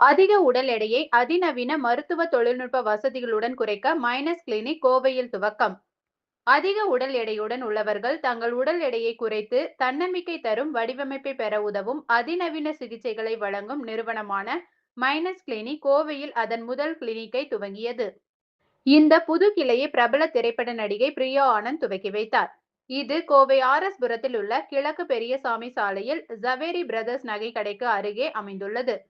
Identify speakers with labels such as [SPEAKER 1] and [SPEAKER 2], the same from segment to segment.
[SPEAKER 1] அதிக உடல் எடையை அதிநவீன மருத்துவ தொழில்நுட்ப வசதிகளுடன் குறைக்க மைனஸ் கிளினிக் கோவையில் துவக்கம். அதிக உடல் எடையுடன் உள்ளவர்கள் தங்கள் உடல் எடையை குறைத்து தன்னம்பிக்கை தரும் வடிவமைப்பை பெற உதவும் அதிநவீன சிகிச்சைகளை வழங்கும் நிறுவனமான மைனஸ் கிளினிக் கோவையில் அதன் முதல் கிளினிக்கை துவங்கியது. இந்த புது கிளையை பிரபல திரைப்பட நடிகை பிரியா ஆனந்த் துவக்கி வைத்தார். இது கோவை ஆர் எஸ் புரத்தில் உள்ள கிழக்கு பெரியசாமி சாலையில் ஜவேரி பிரதர்ஸ் நகை கடைக்கு அருகே அமைந்துள்ளது.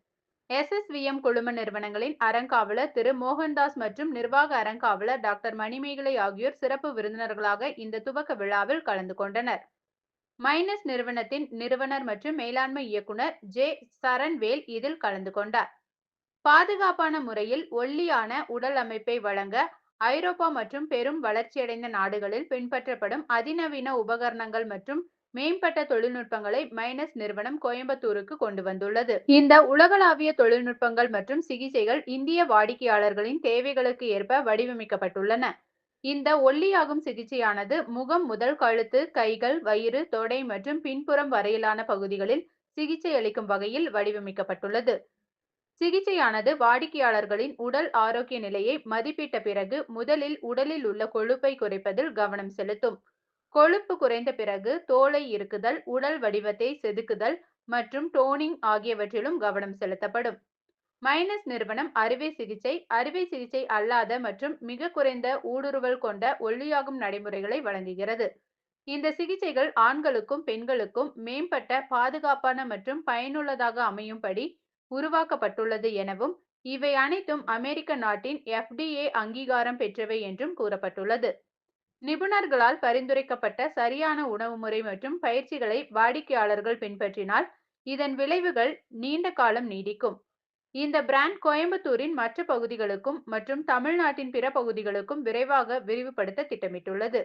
[SPEAKER 1] எஸ்எஸ்விஎம் குழும நிறுவனங்களின் அறங்காவலர் திரு மோகன்தாஸ் மற்றும் நிர்வாக அறங்காவலர் டாக்டர் மணிமேகலை ஆகியோர் சிறப்பு விருந்தினர்களாக இந்த துவக்க விழாவில் கலந்து கொண்டனர். மைனஸ் நிறுவனத்தின் நிறுவனர் மற்றும் மேலாண்மை இயக்குனர் ஜே சரண்வேல் இதில் கலந்து கொண்டார். பாதுகாப்பான முறையில் ஒல்லியான உடல் அமைப்பை வழங்க ஐரோப்பா மற்றும் பெரும் வளர்ச்சியடைந்த நாடுகளில் பின்பற்றப்படும் அதிநவீன உபகரணங்கள் மற்றும் மேம்பட்ட தொழில்நுட்பங்களை மைனஸ் நிறுவனம் கோயம்புத்தூருக்கு கொண்டு வந்துள்ளது. இந்த உலகளாவிய தொழில்நுட்பங்கள் மற்றும் சிகிச்சைகள் இந்திய வாடிக்கையாளர்களின் தேவைகளுக்கு ஏற்ப வடிவமைக்கப்பட்டுள்ளன. இந்த ஒல்லியாகும் சிகிச்சையானது முகம் முதல் கழுத்து கைகள் வயிறு தொடை மற்றும் பின்புறம் வரையிலான பகுதிகளில் சிகிச்சை அளிக்கும் வகையில் வடிவமைக்கப்பட்டுள்ளது. சிகிச்சையானது வாடிக்கையாளர்களின் உடல் ஆரோக்கிய நிலையை மதிப்பிட்ட பிறகு முதலில் உடலில் உள்ள கொழுப்பை குறைப்பதில் கவனம் செலுத்தும். கொழுப்பு குறைந்த பிறகு தோலை இருக்குதல் உடல் வடிவத்தை செதுக்குதல் மற்றும் டோனிங் ஆகியவற்றிலும் கவனம் செலுத்தப்படும். மைனஸ் நிறுவனம் அறுவை சிகிச்சை அறுவை சிகிச்சை அல்லாத மற்றும் மிக குறைந்த ஊடுருவல் கொண்ட ஒல்லியாகும் நடைமுறைகளை வழங்குகிறது. இந்த சிகிச்சைகள் ஆண்களுக்கும் பெண்களுக்கும் மேம்பட்ட பாதுகாப்பான மற்றும் பயனுள்ளதாக அமையும்படி உருவாக்கப்பட்டுள்ளது எனவும் இவை அனைத்தும் அமெரிக்க நாட்டின் எஃப்டிஏ அங்கீகாரம் பெற்றவை என்றும் கூறப்பட்டுள்ளது. நிபுணர்களால் பரிந்துரைக்கப்பட்ட சரியான உணவு முறை மற்றும் பயிற்சிகளை வாடிக்கையாளர்கள் பின்பற்றினால் இதன் விளைவுகள் நீண்ட காலம் நீடிக்கும். இந்த பிராண்ட் கோயம்புத்தூரின் மற்ற பகுதிகளுக்கும் மற்றும் தமிழ்நாட்டின் பிற பகுதிகளுக்கும் விரைவாக விரிவுபடுத்த திட்டமிட்டுள்ளது.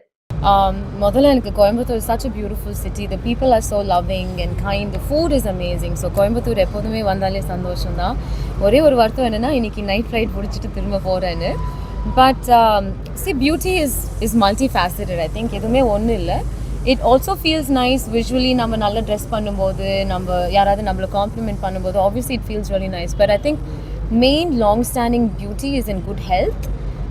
[SPEAKER 2] Um, முதல்ல எனக்கு Coimbatore such a beautiful city the people are so loving and kind. The food is amazing. Coimbatore எப்போதுமே வந்தாலே சந்தோஷம் தான் ஒரே ஒரு வருத்தம் என்னென்னா இன்றைக்கி நைட் ஃப்ளைட் பிடிச்சிட்டு திரும்ப போகிறேன்னு but see beauty is is multi I think எதுவுமே ஒன்றும் இல்லை. It also feels nice visually நம்ம நல்லா ட்ரெஸ் பண்ணும்போது நம்ம யாராவது நம்மளை காம்ப்ளிமெண்ட் பண்ணும்போது obviously it feels very nice but I think main long standing beauty is in good health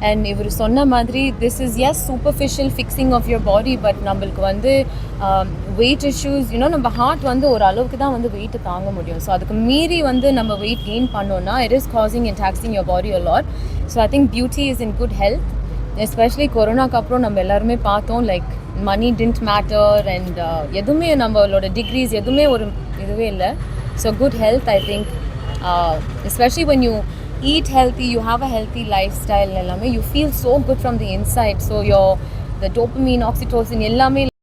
[SPEAKER 2] and இவர் சொன்ன மாதிரி this is as superficial fixing of your body but நம்மளுக்கு வந்து வெயிட் இஷ்யூஸ் யூனோ நம்ம ஹார்ட் வந்து ஒரு அளவுக்கு தான் வந்து வெயிட்டு தாங்க முடியும். ஸோ அதுக்கு மீறி வந்து நம்ம வெயிட் கெயின் பண்ணோன்னா it is causing and taxing your body a lot so I think beauty is in good health especially கொரோனாக்கு அப்புறம் நம்ம எல்லாருமே பார்த்தோம் like money didn't matter and எதுவுமே நம்மளோட டிகிரிஸ் எதுவுமே ஒரு இதுவே இல்லை. So good health I think especially when you eat healthy you have a healthy lifestyle எல்லாமே you feel so good from the inside so your the dopamine oxytocin எல்லாமே